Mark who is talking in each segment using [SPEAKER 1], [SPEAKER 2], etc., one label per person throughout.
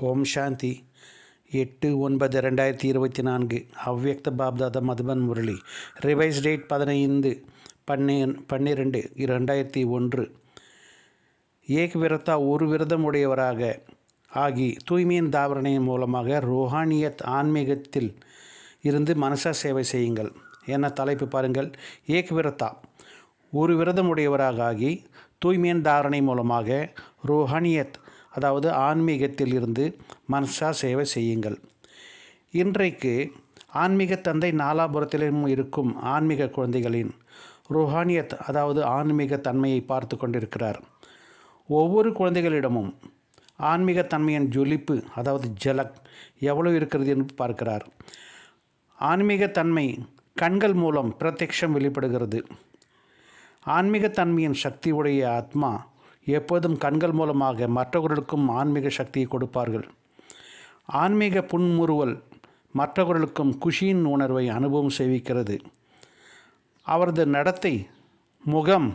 [SPEAKER 1] ஓம் சாந்தி. எட்டு ஒன்பது ரெண்டாயிரத்தி இருபத்தி நான்கு. அவ்யக்த பாப்தாதா மதுபன் முரளி. ரிவைஸ் டேட் பதினைந்து பன்னெண் பன்னிரெண்டு ரெண்டாயிரத்தி ஒன்று. ஏக் விரதா ஒரு விரதம் உடையவராக ஆகி தூய்மையின் தாவரணையின் மூலமாக ரோஹானியத் ஆன்மீகத்தில் இருந்து மனசா சேவை செய்யுங்கள் என தலைப்பு பாருங்கள். ஏக் விரதா ஒரு விரதம் உடையவராக ஆகி தூய்மையின் தாரணை மூலமாக ரோஹானியத் அதாவது ஆன்மீகத்தில் இருந்து மனசா சேவை செய்யுங்கள். இன்றைக்கு ஆன்மீக தந்தை நாலாபுரத்திலும் இருக்கும் ஆன்மீக குழந்தைகளின் ருஹானியத் அதாவது ஆன்மீக தன்மையை பார்த்து கொண்டிருக்கிறார். ஒவ்வொரு குழந்தைகளிடமும் ஆன்மீக தன்மையின் ஜொலிப்பு அதாவது ஜலக் எவ்வளவு இருக்கிறது என்று பார்க்கிறார். ஆன்மீக தன்மை கண்கள் மூலம் பிரத்யக்ஷம் வெளிப்படுகிறது. ஆன்மீகத்தன்மையின் சக்தியுடைய சக்தி உடைய ஆத்மா எப்போதும் கண்கள் மூலமாக மற்றவர்களுக்கும் ஆன்மீக சக்தியை கொடுப்பார்கள். ஆன்மீக புன்முறுவல் மற்றவர்களுக்கும் குஷியின் உணர்வை அனுபவம் செய்விக்கிறது. அவரது நடத்தை முகம்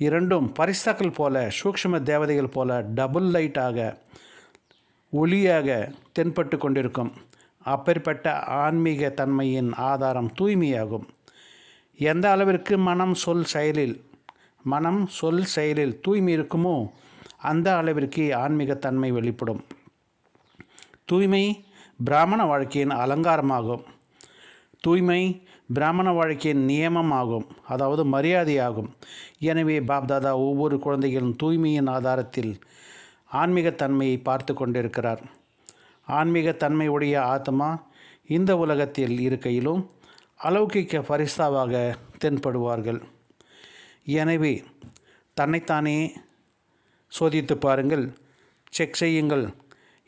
[SPEAKER 1] இரண்டும் பரிசாக்கள் போல சூக்ஷ்ம தேவதைகள் போல டபுள் லைட்டாக ஒளியாக தென்பட்டு கொண்டிருக்கும். அப்பேற்பட்ட ஆன்மீக தன்மையின் ஆதாரம் தூய்மையாகும். எந்த அளவிற்கு மனம் சொல் செயலில் மனம் சொல் செயலில் தூய்மை இருக்குமோ அந்த அளவிற்கு ஆன்மீகத்தன்மை வெளிப்படும். தூய்மை பிராமண வாழ்க்கையின் அலங்காரமாகும். தூய்மை பிராமண வாழ்க்கையின் நியமமாகும் அதாவது மரியாதையாகும். எனவே பாப்தாதா ஒவ்வொரு குழந்தைகளின் தூய்மையின் ஆதாரத்தில் ஆன்மீகத்தன்மையை பார்த்து கொண்டிருக்கிறார். ஆன்மீகத்தன்மையுடைய ஆத்மா இந்த உலகத்தில் இருக்கையிலும் அலௌகிக்க பரிசாவாக தென்படுவார்கள். எனவே தன்னைத்தானே சோதித்து பாருங்கள் செக் செய்யுங்கள்.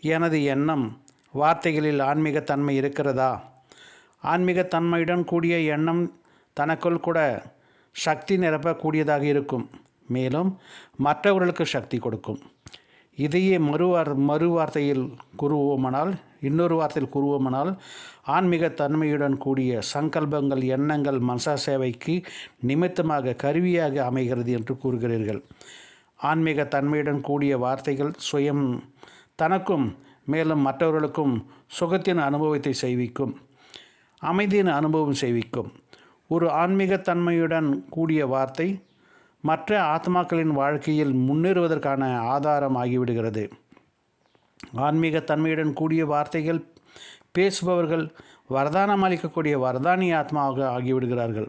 [SPEAKER 1] எனது எண்ணம் வார்த்தைகளில் ஆன்மீகத்தன்மை இருக்கிறதா? ஆன்மீகத்தன்மையுடன் கூடிய எண்ணம் தனக்குள் கூட சக்தி நிரப்பக்கூடியதாக இருக்கும். மேலும் மற்றவர்களுக்கு சக்தி கொடுக்கும். இதையே மறுவார் மறுவார்த்தையில் கூறுவோமானால் இன்னொரு வார்த்தையில் கூறுவோமானால் ஆன்மீக தன்மையுடன் கூடிய சங்கல்பங்கள் எண்ணங்கள் மனசா சேவைக்கு நிமித்தமாக கருவியாக அமைகிறது என்று கூறுகிறீர்கள். ஆன்மீக தன்மையுடன் கூடிய வார்த்தைகள் சுயம் தனக்கும் மேலும் மற்றவர்களுக்கும் சுகத்தின் அனுபவத்தை செய்விக்கும் அமைதியின் அனுபவம் செய்விக்கும் ஒரு ஆன்மீக தன்மையுடன் கூடிய வார்த்தை மற்ற ஆத்மாக்களின் வாழ்க்கையில் முன்னேறுவதற்கான ஆதாரம் ஆகிவிடுகிறது. ஆன்மீகத்தன்மையுடன் கூடிய வார்த்தைகள் பேசுபவர்கள் வரதானம் அளிக்கக்கூடிய வரதானி ஆத்மாவாக ஆகிவிடுகிறார்கள்.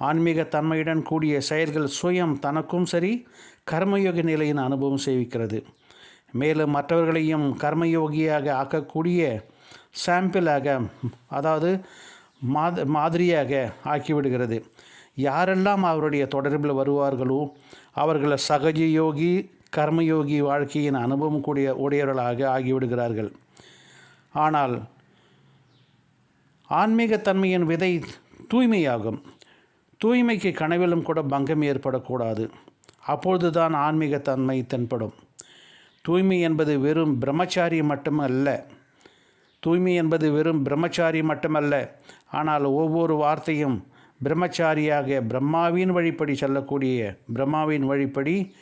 [SPEAKER 1] ஆன்மீகத்தன்மையுடன் கூடிய செயல்கள் சுயம் தனக்கும் சரி கர்மயோக நிலையின் அனுபவம் சேவிக்கிறது மேலும் மற்றவர்களையும் கர்மயோகியாக ஆக்கக்கூடிய சாம்பிளாக அதாவது மாத மாதிரியாக ஆக்கிவிடுகிறது. யாரெல்லாம் அவருடைய தொடர்பில் வருவார்களோ அவர்களை சகஜ யோகி கர்மயோகி வாழ்க்கையின் அனுபவம் கூடிய உடையவர்களாக ஆகிவிடுகிறார்கள். ஆனால் ஆன்மீகத்தன்மையின் விதை தூய்மையாகும். தூய்மைக்கு கனவிலும் கூட பங்கம் ஏற்படக்கூடாது. அப்பொழுதுதான் ஆன்மீகத்தன்மை தென்படும். தூய்மை என்பது வெறும் பிரம்மச்சாரி மட்டுமல்ல. தூய்மை என்பது வெறும் பிரம்மச்சாரி மட்டுமல்ல. ஆனால் ஒவ்வொரு வார்த்தையும் பிரம்மச்சாரியாக பிரம்மாவின் வழிப்படி செல்லக்கூடிய பிரம்மாவின் வழிப்படி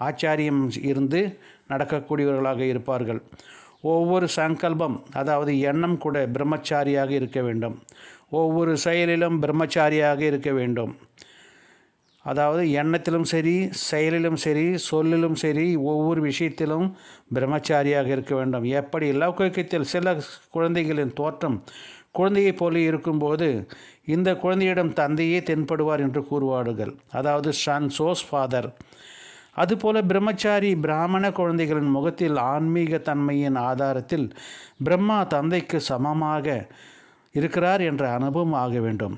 [SPEAKER 1] ஆச்சாரியம் இருந்து நடக்கக்கூடியவர்களாக இருப்பார்கள். ஒவ்வொரு சங்கல்பம் அதாவது எண்ணம் கூட பிரம்மச்சாரியாக இருக்க வேண்டும். ஒவ்வொரு செயலிலும் பிரம்மச்சாரியாக இருக்க வேண்டும். அதாவது எண்ணத்திலும் சரி செயலிலும் சரி சொல்லிலும் சரி ஒவ்வொரு விஷயத்திலும் பிரம்மச்சாரியாக இருக்க வேண்டும். எப்படி? லௌகிக்கத்தில் சில குழந்தைகளின் தோற்றம். குழந்தையை போல இருக்கும்போது இந்த குழந்தையிடம் தந்தையே தென்படுவார் என்று கூறுவார்கள். அதாவது சன் சோஸ் ஃபாதர். அதுபோல பிரம்மச்சாரி பிராமண குழந்தைகளின் முகத்தில் ஆன்மீக தன்மையின் ஆதாரத்தில் பிரம்மா தந்தைக்கு சமமாக இருக்கிறார் என்ற அனுபவம் ஆக வேண்டும்.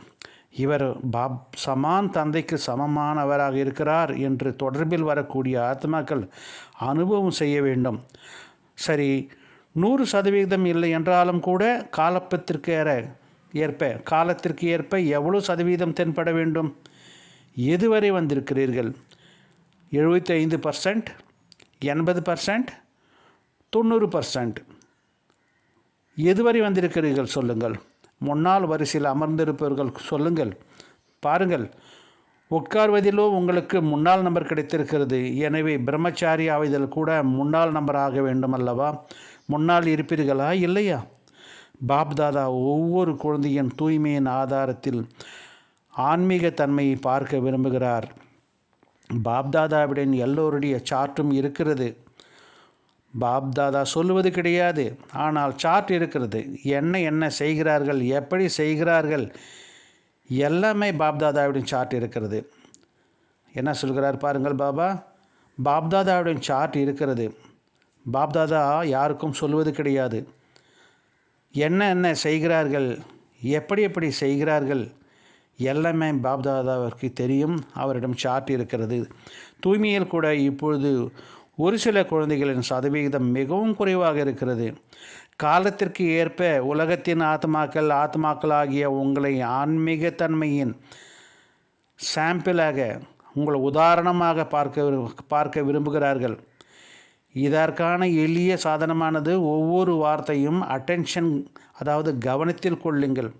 [SPEAKER 1] இவர் பாப் சமான் தந்தைக்கு சமமானவராக இருக்கிறார் என்று தொடர்பில் வரக்கூடிய ஆத்மாக்கள் அனுபவம் செய்ய வேண்டும். சரி நூறு சதவீதம் இல்லை என்றாலும் கூட காலப்பத்திற்கு ஏற ஏற்ப காலத்திற்கு ஏற்ப எவ்வளோ சதவீதம் தென்பட வேண்டும்? எதுவரை வந்திருக்கிறீர்கள்? எழுபத்தி ஐந்து பர்சன்ட் எண்பது பர்சன்ட் தொண்ணூறு பர்சன்ட் எதுவரை வந்திருக்கிறீர்கள் சொல்லுங்கள். முன்னால் வரிசையில் அமர்ந்திருப்பவர்கள் சொல்லுங்கள். பாருங்கள். உட்கார்வதிலோ உங்களுக்கு முன்னாள் நம்பர் கிடைத்திருக்கிறது. எனவே பிரம்மச்சாரி ஆவதில் கூட முன்னாள் நம்பர் ஆக வேண்டும் அல்லவா முன்னால் இருப்பீர்களா? இல்லையா? பாப்தாதா ஒவ்வொரு குழந்தையின் தூய்மையின் ஆதாரத்தில் ஆன்மீக தன்மையை பார்க்க விரும்புகிறார். பாப்தாதாவிடன் எல்லோருடைய சார்ட்டும் இருக்கிறது. பாப்தாதா சொல்லுவது கிடையாது. ஆனால் சார்ட் இருக்கிறது. என்ன என்ன செய்கிறார்கள்? எப்படி செய்கிறார்கள்? எல்லாமே பாப்தாதாவிடன் சார்ட் இருக்கிறது. என்ன சொல்கிறார் பாருங்கள் பாபா. பாப்தாதாவிடன் சார்ட் இருக்கிறது. பாப்தாதா யாருக்கும் சொல்வது கிடையாது. என்ன என்ன செய்கிறார்கள்? எப்படி எப்படி செய்கிறார்கள்? எல்லாமே பாப்தாதாவிற்கு தெரியும். அவரிடம் சார்ட் இருக்கிறது. தூய்மையில் கூட இப்பொழுது ஒரு சில குழந்தைகளின் சதவிகிதம் மிகவும் குறைவாக இருக்கிறது. காலத்திற்கு ஏற்ப உலகத்தின் ஆத்மாக்கள் ஆத்மாக்களாகிய உங்களை ஆன்மீகத்தன்மையின் சாம்பிளாக உங்களை உதாரணமாக பார்க்க பார்க்க விரும்புகிறார்கள். இதற்கான எளிய சாதனமானது ஒவ்வொரு வார்த்தையும் அட்டென்ஷன் அதாவது கவனத்தில் கொள்ளுங்கள்.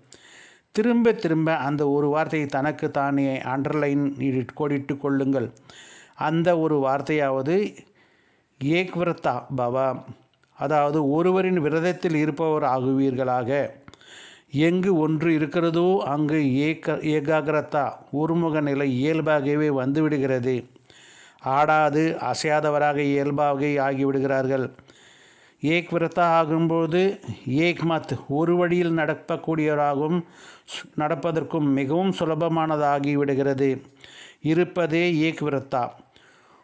[SPEAKER 1] திரும்ப திரும்ப அந்த ஒரு வார்த்தையை தனக்கு தானே அண்டர்லைன் கோடிட்டு கொள்ளுங்கள். அந்த ஒரு வார்த்தையாவது ஏக்விரதா பவா. அதாவது ஒருவரின் விரதத்தில் இருப்பவர் ஆகுவீர்களாக. எங்கு ஒன்று இருக்கிறதோ அங்கு ஏக ஏகாகிரதா ஒருமுக நிலை இயல்பாகவே வந்துவிடுகிறது. ஆடாது அசையாதவராக இயல்பாக ஆகிவிடுகிறார்கள். ஏக் விரதா ஆகும்போது ஏக்மத் ஒரு வழியில் நடக்கக்கூடியவராகவும் நடப்பதற்கும் மிகவும் சுலபமானதாகிவிடுகிறது. இருப்பதே ஏக் விரத்தா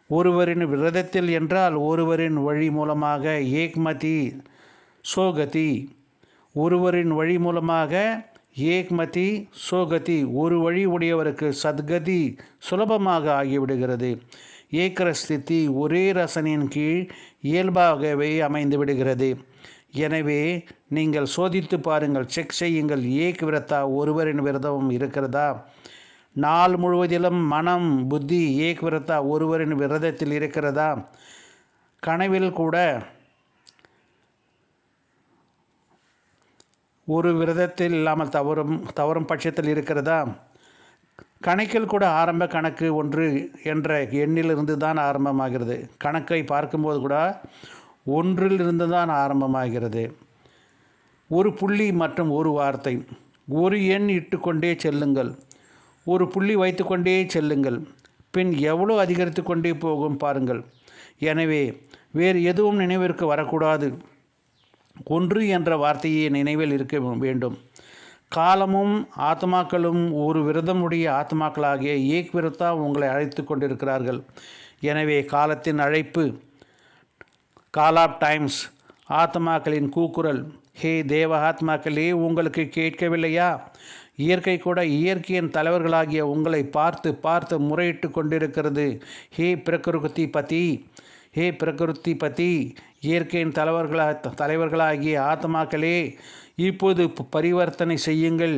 [SPEAKER 1] ஒருவரின் விரதத்தில் என்றால் ஒருவரின் வழி மூலமாக ஏக்மதி சோகதி. ஒருவரின் வழி மூலமாக ஏக்மதி சோகதி. ஒரு வழி உடையவருக்கு சத்கதி சுலபமாக ஆகிவிடுகிறது. ஏக்கரஸ்திதி ஒரே ரசனையின் கீழ் இயல்பாகவே அமைந்து விடுகிறது. எனவே நீங்கள் சோதித்து பாருங்கள் செக் செய்யுங்கள் ஏக் விரதா ஒருவரின் விரதமும் இருக்கிறதா? நாள் முழுவதிலும் மனம் புத்தி ஏக் விரதா ஒருவரின் விரதத்தில் இருக்கிறதா? கனவில் கூட ஒரு விரதத்தில் இல்லாமல் தவறும் தவறும் பட்சத்தில் இருக்கிறதா? கணக்கில் கூட ஆரம்ப கணக்கு ஒன்று என்ற எண்ணிலிருந்து தான் ஆரம்பமாகிறது. கணக்கை பார்க்கும்போது கூட ஒன்றிலிருந்து தான் ஆரம்பமாகிறது. ஒரு புள்ளி மற்றும் ஒரு வார்த்தை. ஒரு எண் இட்டுக்கொண்டே செல்லுங்கள். ஒரு புள்ளி வைத்துக்கொண்டே செல்லுங்கள். பின் எவ்வளோ அதிகரித்து கொண்டே போகும் பாருங்கள். எனவே வேறு எதுவும் நினைவிற்கு வரக்கூடாது. ஒன்று என்ற வார்த்தையே நினைவில் இருக்க வேண்டும். காலமும் ஆத்மாக்களும் ஒரு விரதமுடைய ஆத்மாக்களாகிய ஏக்விரத்தா உங்களை அழைத்து கொண்டிருக்கிறார்கள். எனவே காலத்தின் அழைப்பு கால் ஆஃப் டைம்ஸ் ஆத்மாக்களின் கூக்குரல் ஹே தேவ ஆத்மாக்களே உங்களுக்கு கேட்கவில்லையா? இயற்கை கூட இயற்கையின் தலைவர்களாகிய உங்களை பார்த்து பார்த்து முறையிட்டு கொண்டிருக்கிறது. ஹே பிரகிருதி பதி ஹே பிரகிருதி பதி இயற்கையின் தலைவர்களா தலைவர்களாகிய ஆத்மாக்களே இப்போது பரிவர்த்தனை செய்யுங்கள்.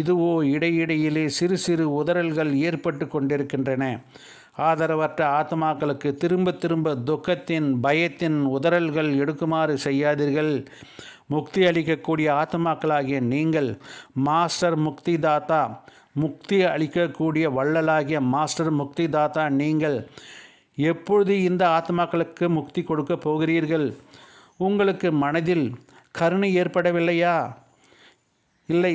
[SPEAKER 1] இதுவோ இடையிடையிலே சிறு சிறு உதறல்கள் ஏற்பட்டு கொண்டிருக்கின்றன. ஆதரவற்ற ஆத்மாக்களுக்கு திரும்ப திரும்ப துக்கத்தின் பயத்தின் உதறல்கள் எடுக்குமாறு செய்யாதீர்கள். முக்தி அளிக்கக்கூடிய ஆத்மாக்களாகிய நீங்கள் மாஸ்டர் முக்தி தாத்தா முக்தி அளிக்கக்கூடிய வள்ளலாகிய மாஸ்டர் முக்தி தாத்தா நீங்கள் எப்பொழுது இந்த ஆத்மாக்களுக்கு முக்தி கொடுக்க போகிறீர்கள்? உங்களுக்கு மனதில் கருணை ஏற்படவில்லையா? இல்லை.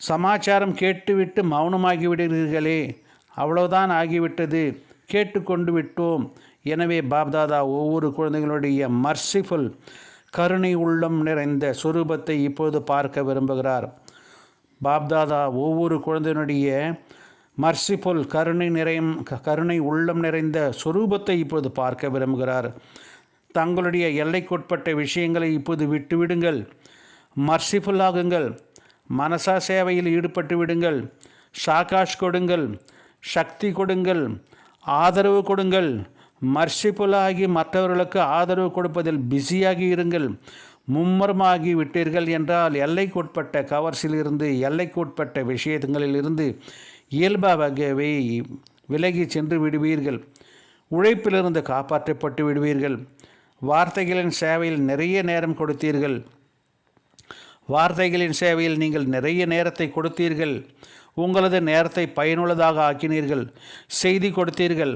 [SPEAKER 1] சமாச்சாரம் கேட்டுவிட்டு மௌனமாகி விடுகிறீர்களே அவ்வளவுதான் ஆகிவிட்டது. கேட்டுக்கொண்டு விட்டோம். எனவே பாப்தாதா ஒவ்வொரு குழந்தைகளுடைய மர்சிஃபுல் கருணை உள்ளம் நிறைந்த சுரூபத்தை இப்போது பார்க்க விரும்புகிறார். பாப்தாதா ஒவ்வொரு குழந்தையினுடைய மர்சிஃபுல் கருணை நிறையும் கருணை உள்ளம் நிறைந்த சொரூபத்தை இப்போது பார்க்க விரும்புகிறார். தங்களுடைய எல்லைக்குட்பட்ட விஷயங்களை இப்போது விட்டுவிடுங்கள். மர்சிஃபுல்லாகுங்கள் மனசா சேவையில் ஈடுபட்டு விடுங்கள். சாகாஷ் கொடுங்கள். சக்தி கொடுங்கள். ஆதரவு கொடுங்கள். மர்சிஃபுல்லாகி மற்றவர்களுக்கு ஆதரவு கொடுப்பதில் பிஸியாகி இருங்கள். மும்மரமாகி விட்டீர்கள் என்றால் எல்லைக்குட்பட்ட கவர்ஸிலிருந்து எல்லைக்குட்பட்ட விஷயங்களிலிருந்து இயல்பாகவே விலகி சென்று விடுவீர்கள். உழைப்பிலிருந்து காப்பாற்றப்பட்டு விடுவீர்கள். வார்த்தைகளின் சேவையில் நிறைய நேரம் கொடுத்தீர்கள். வார்த்தைகளின் சேவையில் நீங்கள் நிறைய நேரத்தை கொடுத்தீர்கள். உங்களது நேரத்தை பயனுள்ளதாக ஆக்கினீர்கள். செய்தி கொடுத்தீர்கள்.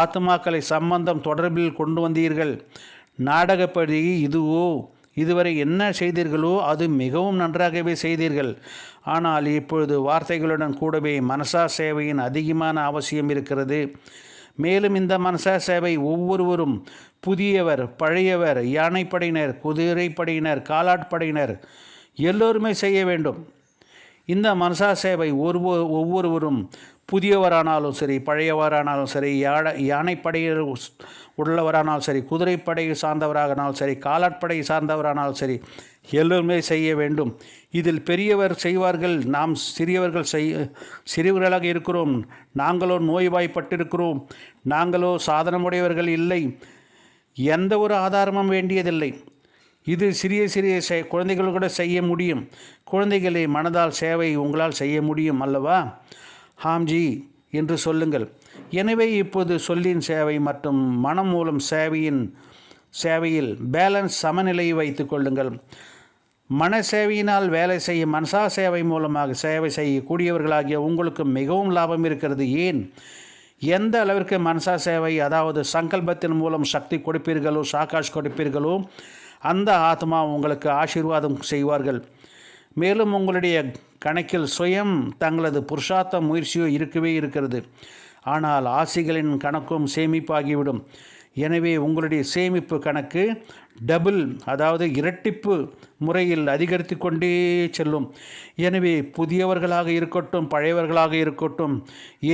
[SPEAKER 1] ஆத்மாக்களை சம்பந்தம் தொடர்பில் கொண்டு வந்தீர்கள். நாடகப்படி இதுவோ இதுவரை என்ன செய்தீர்களோ அது மிகவும் நன்றாகவே செய்தீர்கள். ஆனால் இப்பொழுது வார்த்தைகளுடன் கூடவே மனசா சேவையின் அதிகமான அவசியம் இருக்கிறது. மேலும் இந்த மனசா சேவை ஒவ்வொருவரும் புதியவர் பழையவர் யானைப்படையினர் குதிரைப்படையினர் காலாட்படையினர் எல்லோருமே செய்ய வேண்டும். இந்த மனசா சேவை ஒருவோ ஒவ்வொருவரும் புதியவரானாலும் சரி பழையவரானாலும் சரி யானை யானைப்படையில் உள்ளவரானாலும் சரி குதிரைப்படையை சார்ந்தவராகனாலும் சரி காலாட்படையை சார்ந்தவரானாலும் சரி எல்லோருமே செய்ய வேண்டும். இதில் பெரியவர் செய்வார்கள் நாம் சிறியவர்கள் செய் சிறியவர்களாக இருக்கிறோம். நாங்களோ நோய்வாய்ப்பட்டிருக்கிறோம். நாங்களோ சாதனமுடையவர்கள் இல்லை. எந்த ஒரு ஆதாரமும் வேண்டியதில்லை. இது சிறிய சிறிய செ குழந்தைகள் கூட செய்ய முடியும். குழந்தைகளை மனதால் சேவை உங்களால் செய்ய முடியும் அல்லவா? ஹாம்ஜி என்று சொல்லுங்கள். எனவே இப்போது சொல்லின் சேவை மற்றும் மனம் மூலம் சேவையின் சேவையில் பேலன்ஸ் சமநிலையை வைத்து கொள்ளுங்கள். மன சேவையினால் வேலை செய்ய மனசா சேவை மூலமாக சேவை செய்யக்கூடியவர்களாகிய உங்களுக்கு மிகவும் லாபம் இருக்கிறது. ஏன்? எந்த அளவிற்கு மனசா சேவை அதாவது சங்கல்பத்தின் மூலம் சக்தி கொடுப்பீர்களோ சாக்காஷ் கொடுப்பீர்களோ அந்த ஆத்மா உங்களுக்கு ஆசீர்வாதம் செய்வார்கள். மேலும் உங்களுடைய கணக்கில் சுயம் தங்களது புருஷார்த்த முயற்சியோ இருக்கவே இருக்கிறது. ஆனால் ஆசைகளின் கணக்கும் சேமிப்பாகிவிடும். எனவே உங்களுடைய சேமிப்பு கணக்கு டபுள் அதாவது இரட்டிப்பு முறையில் அதிகரித்து கொண்டே செல்லும். எனவே புதியவர்களாக இருக்கட்டும் பழையவர்களாக இருக்கட்டும்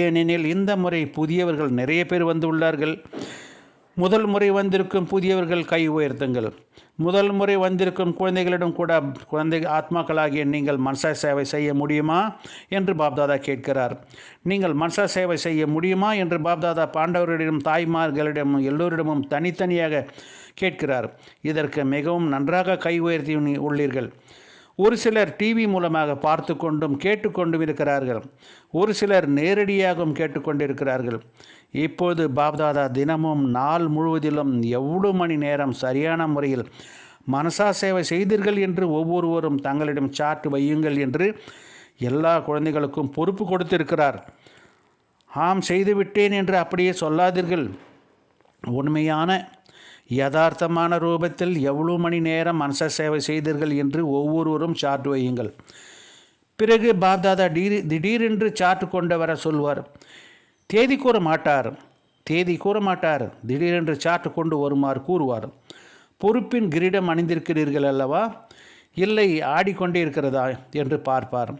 [SPEAKER 1] ஏனெனில் இந்த முறை புதியவர்கள் நிறைய பேர் வந்துள்ளார்கள் முதல் முறை வந்திருக்கும் புதியவர்கள் கை உயர்த்துங்கள். முதல் முறை வந்திருக்கும் குழந்தைகளிடம் கூட குழந்தை ஆத்மாக்களாகிய நீங்கள் மனசா சேவை செய்ய முடியுமா? என்று பாப்தாதா கேட்கிறார். நீங்கள் மனசா சேவை செய்ய முடியுமா? என்று பாப்தாதா பாண்டவர்களிடம் தாய்மார்களிடமும் எல்லோரிடமும் தனித்தனியாக கேட்கிறார். இதற்கு மிகவும் நன்றாக கை உயர்த்தி உள்ளீர்கள். ஒரு சிலர் டிவி மூலமாக பார்த்து கொண்டும் கேட்டுக்கொண்டும் இருக்கிறார்கள். ஒரு சிலர் நேரடியாகவும் கேட்டுக்கொண்டிருக்கிறார்கள். இப்போது பாப்தாதா தினமும் நாள் முழுவதிலும் எவ்வளவு மணி நேரம் சரியான முறையில் மனசா சேவை செய்தீர்கள் என்று ஒவ்வொருவரும் தங்களிடம் சாட்டு வையுங்கள் என்று எல்லா குழந்தைகளுக்கும் பொறுப்பு கொடுத்திருக்கிறார். ஆம் செய்துவிட்டேன் என்று அப்படியே சொல்லாதீர்கள். உண்மையான யதார்த்தமான ரூபத்தில் எவ்வளோ மணி நேரம் மனச சேவை செய்தீர்கள் என்று ஒவ்வொருவரும் சார்ட் வையுங்கள். பிறகு பாப்தாதா டீர் திடீரென்று சார்ட் கொண்டு வர சொல்வார். தேதி கூற மாட்டார். தேதி கூற மாட்டார். திடீரென்று சார்ட் கொண்டு வருமாறு கூறுவார். பொறுப்பின் கிரீடம் அணிந்திருக்கிறீர்கள் அல்லவா? இல்லை ஆடிக்கொண்டே இருக்கிறதா? என்று பார்ப்பார்.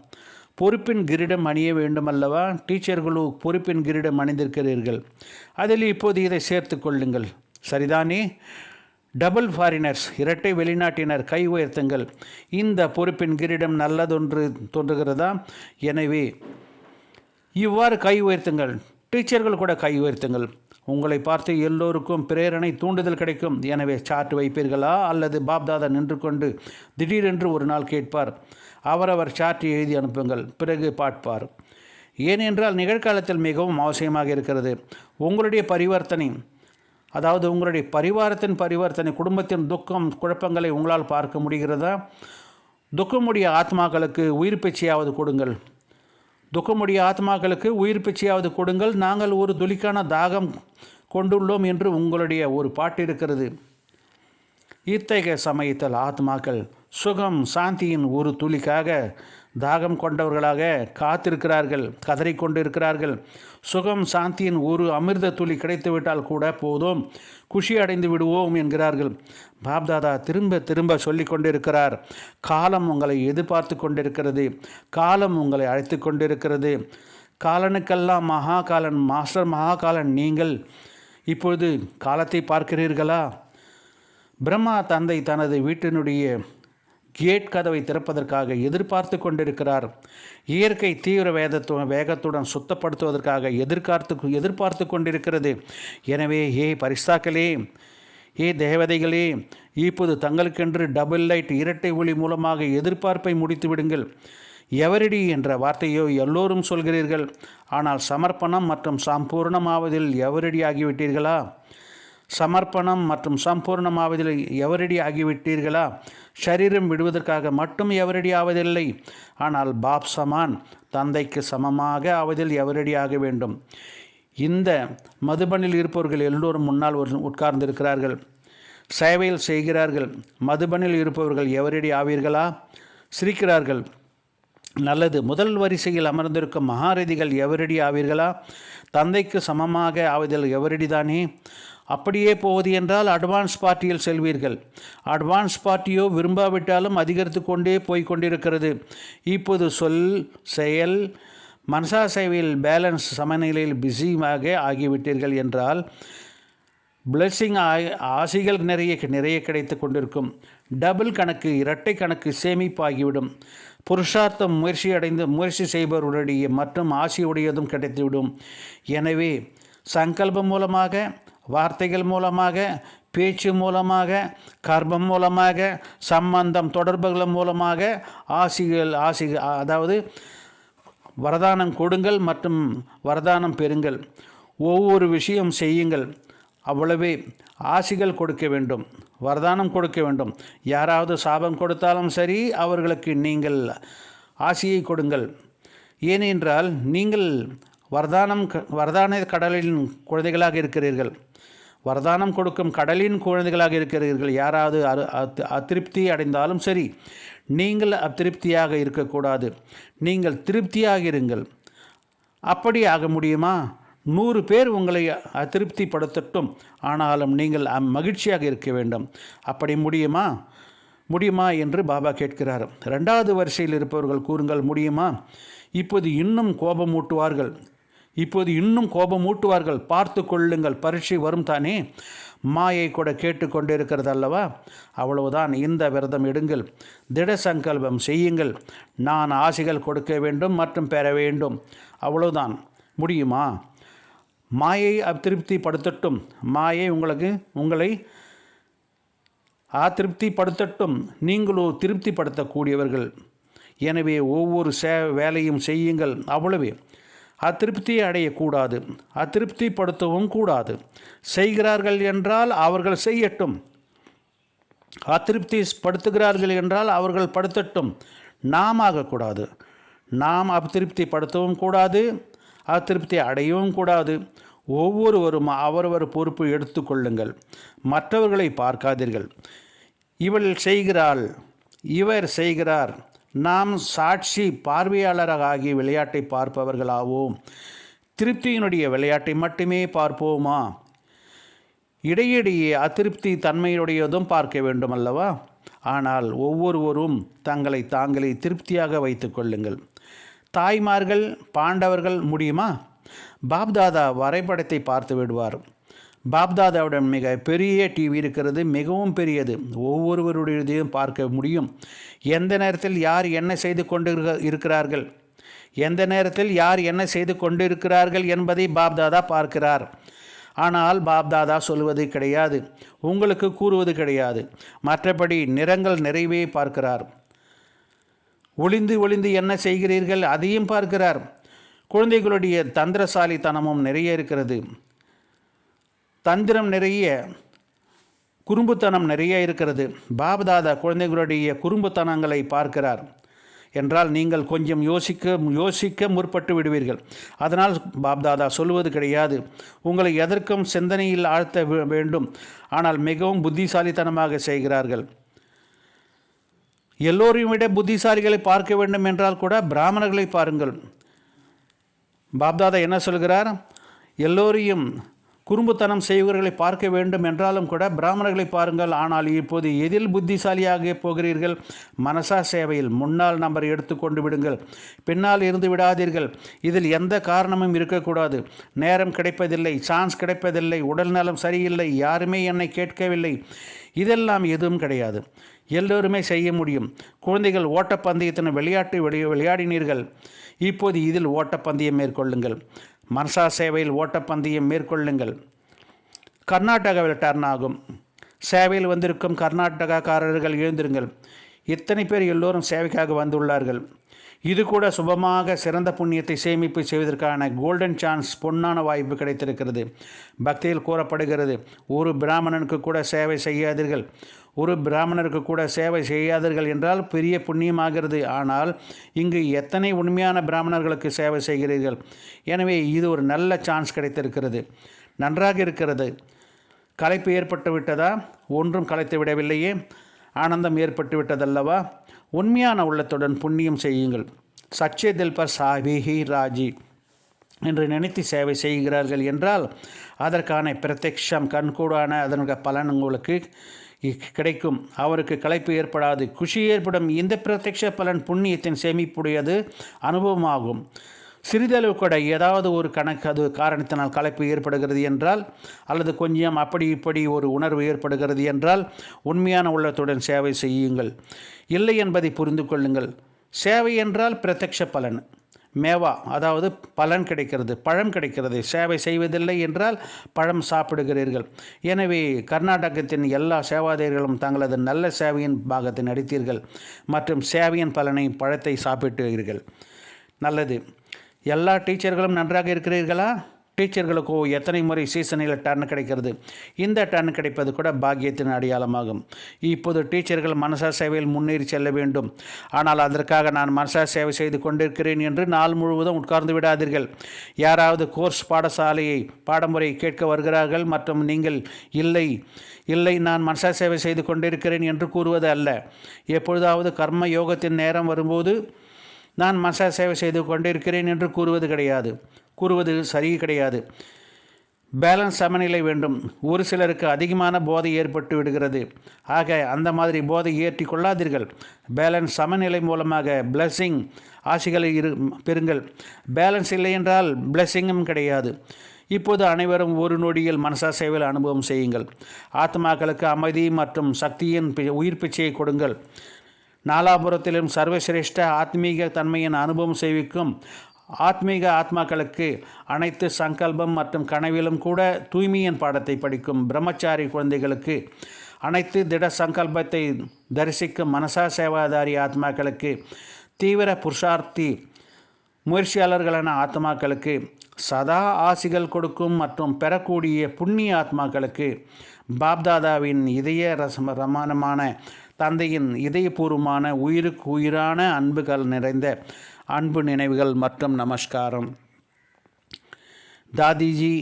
[SPEAKER 1] பொறுப்பின் கிரீடம் அணிய வேண்டும் அல்லவா? டீச்சர்களோ பொறுப்பின் கிரீடம் அணிந்திருக்கிறீர்கள். அதில் இப்போது இதை சேர்த்து கொள்ளுங்கள். சரிதானே? டபுள் ஃபாரினர்ஸ் இரட்டை வெளிநாட்டினர் கை உயர்த்துங்கள். இந்த பொறுப்பின் கிரீடம் நல்லதொன்று தோன்றுகிறதா? எனவே இவ்வாறு கை உயர்த்துங்கள். டீச்சர்கள் கூட கை உயர்த்துங்கள். உங்களை பார்த்து எல்லோருக்கும் பிரேரணை தூண்டுதல் கிடைக்கும். எனவே சார்ட் வைப்பீர்களா? அல்லது பாப்தாதா நின்று கொண்டு திடீரென்று ஒரு நாள் கேட்பார். அவரவர் சார்ட் எழுதி அனுப்புங்கள். பிறகு பார்ப்பார். ஏனென்றால் நிகழ்காலத்தில் மிகவும் அவசியமாக இருக்கிறது. உங்களுடைய பரிவர்த்தனை அதாவது உங்களுடைய பரிவாரத்தின் பரிவர்த்தனை குடும்பத்தின் துக்கம் குழப்பங்களை உங்களால் பார்க்க முடிகிறதா? துக்கமுடைய ஆத்மாக்களுக்கு உயிர் பிச்சையாவது கொடுங்கள். துக்கமுடைய ஆத்மாக்களுக்கு உயிர் பிச்சையாவது கொடுங்கள். நாங்கள் ஒரு துளிக்கான தாகம் கொண்டுள்ளோம் என்று உங்களுடைய ஒரு பாட்டு இருக்கிறது. இத்தகைய சமயத்தில் ஆத்மாக்கள் சுகம் சாந்தியின் ஒரு துளிக்காக தாகம் கொண்டவர்களாக காத்திருக்கிறார்கள் கதறிக்கொண்டிருக்கிறார்கள் சுகம் சாந்தியின் ஒரு அமிர்த துளி கிடைத்துவிட்டால் கூட போதும். குஷி அடைந்து விடுவோம் என்கிறார்கள். பாப்தாதா திரும்ப திரும்ப சொல்லி கொண்டிருக்கிறார். காலம் உங்களை எதிர்பார்த்து கொண்டிருக்கிறது. காலம் உங்களை அழைத்து கொண்டிருக்கிறது. காலனுக்கெல்லாம் மகாகாலன் மாஸ்டர் மகாகாலன் நீங்கள் இப்பொழுது காலத்தை பார்க்கிறீர்களா? பிரம்மா தந்தை தனது வீட்டினுடைய கேட் கதவை திறப்பதற்காக எதிர்பார்த்து கொண்டிருக்கிறார். இயற்கை தீவிர வேதத்து வேகத்துடன் சுத்தப்படுத்துவதற்காக எதிர்பார்த்து எதிர்பார்த்து கொண்டிருக்கிறது. எனவே ஏ பரிசாக்களே ஏ தேவதைகளே இப்போது தங்களுக்கென்று டபுள் லைட் இரட்டை ஒளி மூலமாக எதிர்பார்ப்பை முடித்து விடுங்கள். எவரிடி என்ற வார்த்தையோ எல்லோரும் சொல்கிறீர்கள். ஆனால் சமர்ப்பணம் மற்றும் சம்பூர்ணமாவதில் எவரிடி ஆகிவிட்டீர்களா? சமர்ப்பணம் மற்றும் சம்பூர்ணமாவதில் எவரடி ஆகிவிட்டீர்களா? ஷரீரம் விடுவதற்காக மட்டும் எவரடி ஆவதில்லை. ஆனால் பாப் சமான் தந்தைக்கு சமமாக ஆவதில் எவரடி ஆக வேண்டும்? இந்த மதுபனில் இருப்பவர்கள் எல்லோரும் முன்னால் ஒரு உட்கார்ந்திருக்கிறார்கள். சேவையில் செய்கிறார்கள். மதுபனில் இருப்பவர்கள் எவரடி ஆவீர்களா? சிரிக்கிறார்கள். நல்லது. முதல் வரிசையில் அமர்ந்திருக்கும் மகாரதிகள் எவரடி ஆவீர்களா? தந்தைக்கு சமமாக ஆவதில் எவரடிதானே அப்படியே போவது என்றால் அட்வான்ஸ் பார்ட்டியில் செல்வீர்கள். அட்வான்ஸ் பார்ட்டியோ விரும்பாவிட்டாலும் அதிகரித்து கொண்டே போய் கொண்டிருக்கிறது. இப்போது சொல் செயல் மனசா சேவையில் பேலன்ஸ் சமநிலையில் பிஸியாக ஆகிவிட்டீர்கள் என்றால் பிளெஸ்ஸிங் ஆசைகள் நிறைய நிறைய கிடைத்து கொண்டிருக்கும். டபுள் கணக்கு இரட்டை கணக்கு சேமிப்பாகிவிடும். புருஷார்த்தம் முயற்சி அடைந்து முயற்சி செய்பவருடைய மற்றும் ஆசையுடையதும் கிடைத்துவிடும். எனவே சங்கல்பம் மூலமாக வார்த்தைகள் மூலமாக பேச்சு மூலமாக கர்மம் மூலமாக சம்பந்தம் தொடர்புகள் மூலமாக ஆசிகள் ஆசி அதாவது வரதானம் கொடுங்கள் மற்றும் வரதானம் பெறுங்கள். ஒவ்வொரு விஷயம் செய்யுங்கள். அவ்வளவே ஆசிகள் கொடுக்க வேண்டும். வரதானம் கொடுக்க வேண்டும். யாராவது சாபம் கொடுத்தாலும் சரி அவர்களுக்கு நீங்கள் ஆசியை கொடுங்கள். ஏனென்றால் நீங்கள் வரதானம் வரதான கடலின் குழந்தைகளாக இருக்கிறீர்கள். வரதானம் கொடுக்கும் கடலின் குழந்தைகளாக இருக்கிறீர்கள். யாராவது அதிருப்தி அடைந்தாலும் சரி நீங்கள் அதிருப்தியாக இருக்கக்கூடாது. நீங்கள் திருப்தியாக இருங்கள். அப்படி ஆக முடியுமா? நூறு பேர் உங்களை அதிருப்திப்படுத்தட்டும். ஆனாலும் நீங்கள் மகிழ்ச்சியாக இருக்க வேண்டும். அப்படி முடியுமா? முடியுமா என்று பாபா கேட்கிறார். ரெண்டாவது வரிசையில் இருப்பவர்கள் கூறுங்கள் முடியுமா? இப்போது இன்னும் கோபமூட்டுவார்கள். இப்போது இன்னும் கோபமூட்டுவார்கள். பார்த்து கொள்ளுங்கள் பரீட்சை வரும் தானே மாயை கூட கேட்டுக்கொண்டிருக்கிறது அல்லவா அவ்வளவுதான் இந்த விரதம் எடுங்கள். திட சங்கல்பம் செய்யுங்கள். நான் ஆசைகள் கொடுக்க வேண்டும் மற்றும் பெற வேண்டும். அவ்வளவுதான். முடியுமா? மாயை அத்திருப்திப்படுத்தட்டும் மாயை உங்களுக்கு உங்களை அதிருப்திப்படுத்தட்டும் நீங்களோ திருப்திப்படுத்தக்கூடியவர்கள். எனவே ஒவ்வொரு சே வேலையும் செய்யுங்கள். அவ்வளவே. அதிருப்தியை அடையக்கூடாது அதிருப்திப்படுத்தவும் கூடாது. செய்கிறார்கள் என்றால் அவர்கள் செய்யட்டும். அதிருப்தி படுத்துகிறார்கள் என்றால் அவர்கள் படுத்தட்டும். நாம் ஆகக்கூடாது. நாம் அதிருப்திப்படுத்தவும் கூடாது அதிருப்தி அடையவும் கூடாது. ஒவ்வொருவரும் அவரவர் பொறுப்பு எடுத்துக்கொள்ளுங்கள் மற்றவர்களை பார்க்காதீர்கள். இவள் செய்கிறாள் இவர் செய்கிறார். நாம் சாட்சி பார்வையாளராகி விளையாட்டை பார்ப்பவர்களாவோம். திருப்தியினுடைய விளையாட்டை மட்டுமே பார்ப்போமா? இடையிடையே அதிருப்தி தன்மையுடையதும் பார்க்க வேண்டும் அல்லவா ஆனால் ஒவ்வொருவரும் தங்களை தாங்களே திருப்தியாக வைத்து கொள்ளுங்கள். தாய்மார்கள் பாண்டவர்கள் முடியுமா? பாப்தாதா வரைபடத்தை பார்த்து விடுவார். பாப்தாதாவுடன் மிக பெரிய டிவி இருக்கிறது மிகவும் பெரியது. ஒவ்வொருவருடையதையும் பார்க்க முடியும். எந்த நேரத்தில் யார் என்ன செய்து கொண்டு இருக்கிறார்கள்? எந்த நேரத்தில் யார் என்ன செய்து கொண்டு இருக்கிறார்கள் என்பதை பாப்தாதா பார்க்கிறார். ஆனால் பாப்தாதா சொல்வது கிடையாது. உங்களுக்கு கூறுவது கிடையாது. மற்றபடி நிறங்கள் நிறைவே பார்க்கிறார். ஒளிந்து ஒளிந்து என்ன செய்கிறீர்கள் அதையும் பார்க்கிறார். குழந்தைகளுடைய தந்திரசாலித்தனமும் நிறைய இருக்கிறது. தந்திரம் நிறைய குறும்புத்தனம் நிறைய இருக்கிறது. பாபதாதா குழந்தைகளுடைய குறும்புத்தனங்களை பார்க்கிறார். என்றால் நீங்கள் கொஞ்சம் யோசிக்க யோசிக்க முற்பட்டு விடுவீர்கள். அதனால் பாப்தாதா சொல்வது கிடையாது. உங்களை எதற்கும் சிந்தனையில் ஆழ்த்த வேண்டும். ஆனால் மிகவும் புத்திசாலித்தனமாக செய்கிறார்கள். எல்லோரையும் விட புத்திசாலிகளை பார்க்க வேண்டும் என்றால் கூட பிராமணர்களை பாருங்கள். பாப்தாதா என்ன சொல்கிறார்? எல்லோரையும் குறும்புத்தனம் செய்வர்களை பார்க்க வேண்டும் என்றாலும் கூட பிராமணர்களை பாருங்கள். ஆனால் இப்போது எதில் புத்திசாலியாக போகிறீர்கள்? மனசா சேவையில் முன்னால் நம்பர் எடுத்துக்கொண்டு விடுங்கள். பின்னால் இருந்து விடாதீர்கள். இதில் எந்த காரணமும் இருக்கக்கூடாது. நேரம் கிடைப்பதில்லை சான்ஸ் கிடைப்பதில்லை உடல்நலம் சரியில்லை யாருமே என்னை கேட்கவில்லை. இதெல்லாம் எதுவும் கிடையாது. எல்லோருமே செய்ய முடியும். குழந்தைகள் ஓட்டப்பந்தயத்தின் விளையாட்டு விளையாடினீர்கள். இப்போது இதில் ஓட்டப்பந்தயம் மேற்கொள்ளுங்கள். மனசா சேவையில் ஓட்டப்பந்தயம் மேற்கொள்ளுங்கள். கர்நாடகாவில் டர்ன் ஆகும். சேவையில் வந்திருக்கும் கர்நாடகாக்காரர்கள் எழுந்திருங்கள். இத்தனை பேர் எல்லோரும் சேவைக்காக வந்துள்ளார்கள்? இது கூட சுபமாக சிறந்த புண்ணியத்தை சேமிப்பு செய்வதற்கான கோல்டன் சான்ஸ் பொன்னான வாய்ப்பு கிடைத்திருக்கிறது. பக்தியில் கூறப்படுகிறது ஒரு பிராமணனுக்கு கூட சேவை செய்யாதீர்கள். ஒரு பிராமணருக்கு கூட சேவை செய்யாதீர்கள் என்றால் பெரிய புண்ணியமாகிறது. ஆனால் இங்கு எத்தனை உண்மையான பிராமணர்களுக்கு சேவை செய்கிறீர்கள்? எனவே இது ஒரு நல்ல சான்ஸ் கிடைத்திருக்கிறது. நன்றாக இருக்கிறது. களைப்பு ஏற்பட்டு விட்டதா? ஒன்றும் களைத்து விடவில்லையே. ஆனந்தம் ஏற்பட்டு விட்டதல்லவா? உண்மையான உள்ளத்துடன் புண்ணியம் செய்யுங்கள். சச்சே தில்பர் சாபிஹி ராஜி. என்று நினைத்து சேவை செய்கிறார்கள் என்றால் அதற்கான பிரத்யக்ஷம் கண்கூடான அதனுடைய பலன் உங்களுக்கு கிடைக்கும். அவருக்கு களைப்பு ஏற்படாது. குஷி ஏற்படும். இந்த பிரத்யக்ஷ பலன் புண்ணியத்தின் சேமிப்புடையது அனுபவமாகும். சிறிதளவு கூட ஏதாவது ஒரு கணக்கு அது காரணத்தினால் களைப்பு ஏற்படுகிறது என்றால் அல்லது கொஞ்சம் அப்படி இப்படி ஒரு உணர்வு ஏற்படுகிறது என்றால் உண்மையான உள்ளத்துடன் சேவை செய்யுங்கள். இல்லை என்பதை புரிந்து கொள்ளுங்கள். சேவை என்றால் பிரத்யக்ஷ பலன். மேவா அதாவது பலன் கிடைக்கிறது பழம் கிடைக்கிறது. சேவை செய்வதில்லை என்றால் பழம் சாப்பிடுகிறீர்கள். எனவே கர்நாடகத்தின் எல்லா சேவாதாரிகளும் தங்களது நல்ல சேவையின் பாகத்தை நடித்தீர்கள் மற்றும் சேவையின் பலனை பழத்தை சாப்பிட்டுகிறீர்கள் நல்லது. எல்லா டீச்சர்களும் நன்றாக இருக்கிறீர்களா? டீச்சர்களுக்கோ எத்தனை முறை சீசனில் டர்ன் கிடைக்கிறது? இந்த டர்ன் கிடைப்பது கூட பாக்கியத்தின் அடையாளமாகும். இப்போது டீச்சர்கள் மனசா சேவையில் முன்னேறி செல்ல வேண்டும். ஆனால் அதற்காக நான் மனசா சேவை செய்து கொண்டிருக்கிறேன் என்று நாள் முழுவதும் உட்கார்ந்து விடாதீர்கள். யாராவது கோர்ஸ் பாடசாலையை பாடமுறை கேட்க வருகிறார்கள் மற்றும் நீங்கள் இல்லை இல்லை நான் மனசா சேவை செய்து கொண்டிருக்கிறேன் என்று கூறுவது அல்ல. எப்பொழுதாவது கர்ம யோகத்தின் நேரம் வரும்போது நான் மசா சேவை செய்து கொண்டிருக்கிறேன் என்று கூறுவது கிடையாது. கூறுவது சரி கிடையாது. பேலன்ஸ் சமநிலை வேண்டும். ஒரு சிலருக்கு அதிகமான போதை ஏற்பட்டு விடுகிறது. ஆக அந்த மாதிரி போதை ஏற்றி கொள்ளாதீர்கள். பேலன்ஸ் சமநிலை மூலமாக பிளஸ்ஸிங் ஆசைகளை இரு பெறுங்கள். பேலன்ஸ் இல்லை என்றால் பிளஸ்ஸிங்கும் கிடையாது. இப்போது அனைவரும் ஒரு நொடியில் மனசா சேவையில் அனுபவம் செய்யுங்கள். ஆத்மாக்களுக்கு அமைதி மற்றும் சக்தியின் உயிர் பிச்சையை கொடுங்கள். நாலாபுரத்திலும் சர்வசிரேஷ்ட ஆத்மீக தன்மையின் அனுபவம் செய்விக்கும் ஆத்மீக ஆத்மாக்களுக்கு அனைத்து சங்கல்பம் மற்றும் கனவிலும் கூட தூய்மையின் பாடத்தை படிக்கும் பிரம்மச்சாரி குழந்தைகளுக்கு அனைத்து திட சங்கல்பத்தை தரிசிக்கும் மனசா சேவாதாரி ஆத்மாக்களுக்கு தீவிர புருஷார்த்தி முயற்சியாளர்களான ஆத்மாக்களுக்கு சதா ஆசிகள் கொடுக்கும் மற்றும் பெறக்கூடிய புண்ணிய ஆத்மாக்களுக்கு பாப்தாதாவின் இதய ரசம ரமானமான தந்தையின் இதயபூர்வமான உயிருக்கு உயிரான அன்புகள் நிறைந்த அன்பு நினைவுகள் மற்றும் நமஸ்காரம். தாதிஜி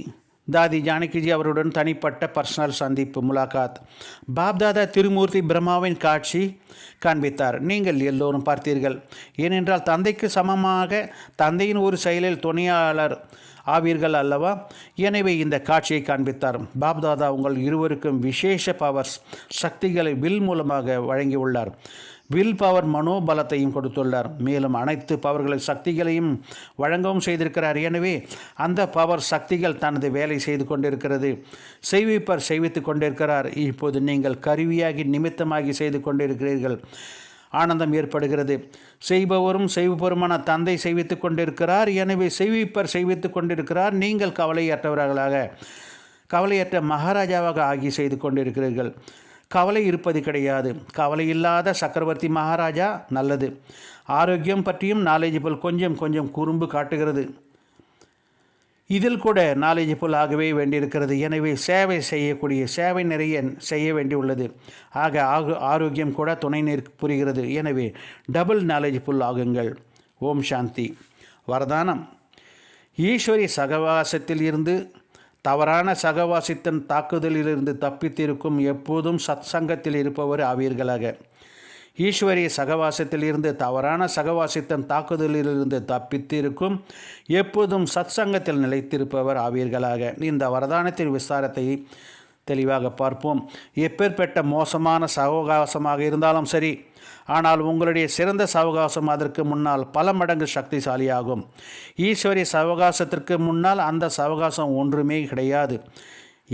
[SPEAKER 1] தாதி ஜானகிஜி அவருடன் தனிப்பட்ட பர்சனல் சந்திப்பு முலாகாத். பாப்தாதா திருமூர்த்தி பிரம்மாவின் காட்சி காண்பித்தார். நீங்கள் எல்லோரும் பார்த்தீர்கள். ஏனென்றால் தந்தைக்கு சமமாக தந்தையின் ஒரு செயலில் துணையாளர் ஆவீர்கள் அல்லவா? எனவே இந்த காட்சியை காண்பித்தார். பாப்தாதா உங்கள் இருவருக்கும் விசேஷ பவர்ஸ் சக்திகளை வில் மூலமாக வழங்கியுள்ளார். வில் பவர் மனோபலத்தையும் கொடுத்துள்ளார். மேலும் அனைத்து பவர்களை சக்திகளையும் வழங்கவும் செய்திருக்கிறார். எனவே அந்த பவர் சக்திகள் தனது வேலை செய்து கொண்டிருக்கிறது. செய்விப்பர் செய்வித்து கொண்டிருக்கிறார். இப்போது நீங்கள் கருவியாகி நிமித்தமாகி செய்து கொண்டிருக்கிறீர்கள். ஆனந்தம் ஏற்படுகிறது. செய்பவரும் செய்பவருமான தந்தை செய்வித்து கொண்டிருக்கிறார். எனவே செய்விப்பர் செய்வித்து கொண்டிருக்கிறார். நீங்கள் கவலையற்றவர்களாக கவலையற்ற மகாராஜாவாக ஆகி செய்து கொண்டிருக்கிறீர்கள். கவலை இருப்பது கிடையாது. கவலை இல்லாத சக்கரவர்த்தி மகாராஜா நல்லது. ஆரோக்கியம் பற்றியும் நாலேஜபிள் கொஞ்சம் கொஞ்சம் குறும்பு காட்டுகிறது. இதில் கூட நாலேஜபிள் ஆகவே வேண்டியிருக்கிறது. எனவே சேவை செய்யக்கூடிய சேவை நிறைய செய்ய வேண்டியுள்ளது ஆக ஆக ஆரோக்கியம் கூட துணை நிற் புரிகிறது. எனவே டபுள் நாலேஜபிள் ஆகுங்கள். ஓம் சாந்தி. வரதானம். ஈஸ்வரி சகவாசத்தில் இருந்து தவறான சகவாசித்தன் தாக்குதலிலிருந்து தப்பித்திருக்கும் எப்போதும் சத் சங்கத்தில் இருப்பவர் ஆவீர்களாக. ஈஸ்வரிய சகவாசத்தில் இருந்து தவறான சகவாசித்தன் தாக்குதலிலிருந்து தப்பித்திருக்கும் எப்போதும் சத் சங்கத்தில் நிலைத்திருப்பவர் ஆவீர்களாக. இந்த வரதானத்தின் விசாரத்தை தெளிவாக பார்ப்போம். எப்பேற்பட்ட மோசமான சகவாசமாக இருந்தாலும் சரி ஆனால் உங்களுடைய சிறந்த சவகாசம் அதற்கு முன்னால் பல மடங்கு சக்திசாலியாகும். ஈஸ்வரி சவகாசத்திற்கு முன்னால் அந்த சவகாசம் ஒன்றுமே கிடையாது.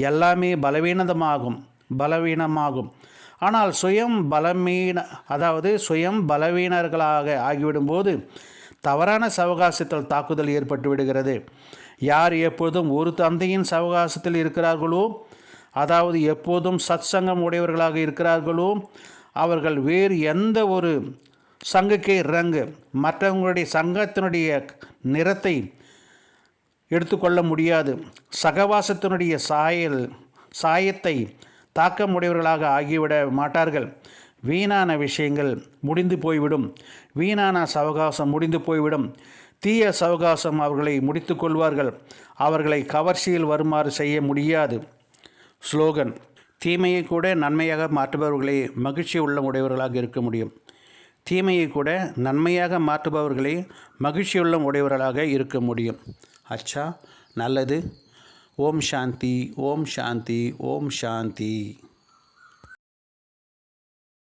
[SPEAKER 1] எல்லாமே பலவீனதமாகும் பலவீனமாகும். ஆனால் சுயம் பலவீன அதாவது சுயம் பலவீனர்களாக ஆகிவிடும்போது தவறான சவகாசத்தில் தாக்குதல் ஏற்பட்டு விடுகிறது. யார் எப்போதும் ஒரு தந்தையின் சவகாசத்தில் இருக்கிறார்களோ அதாவது எப்போதும் சத் சங்கம் உடையவர்களாக இருக்கிறார்களோ அவர்கள் வேறு எந்த ஒரு சங்குக்கே ரங்கு மற்றவங்களுடைய சங்கத்தினுடைய நிறத்தை எடுத்துக்கொள்ள முடியாது. சகவாசத்தினுடைய சாயல் சாயத்தை தாக்கமுடையவர்களாக ஆகிவிட மாட்டார்கள். வீணான விஷயங்கள் முடிந்து போய்விடும். வீணான சவகாசம் முடிந்து போய்விடும். தீய சவகாசம் அவர்களை முடித்து கொள்வார்கள். அவர்களை கவர்ச்சியில் வருமாறு செய்ய முடியாது. ஸ்லோகன் தீமையை கூட நன்மையாக மாற்றுபவர்களே மகிழ்ச்சி உள்ள உடையவர்களாக இருக்க முடியும். தீமையை கூட நன்மையாக மாற்றுபவர்களே மகிழ்ச்சியுள்ள உடையவர்களாக இருக்க முடியும். அச்சா நல்லது. ஓம் சாந்தி ஓம் சாந்தி ஓம் சாந்தி.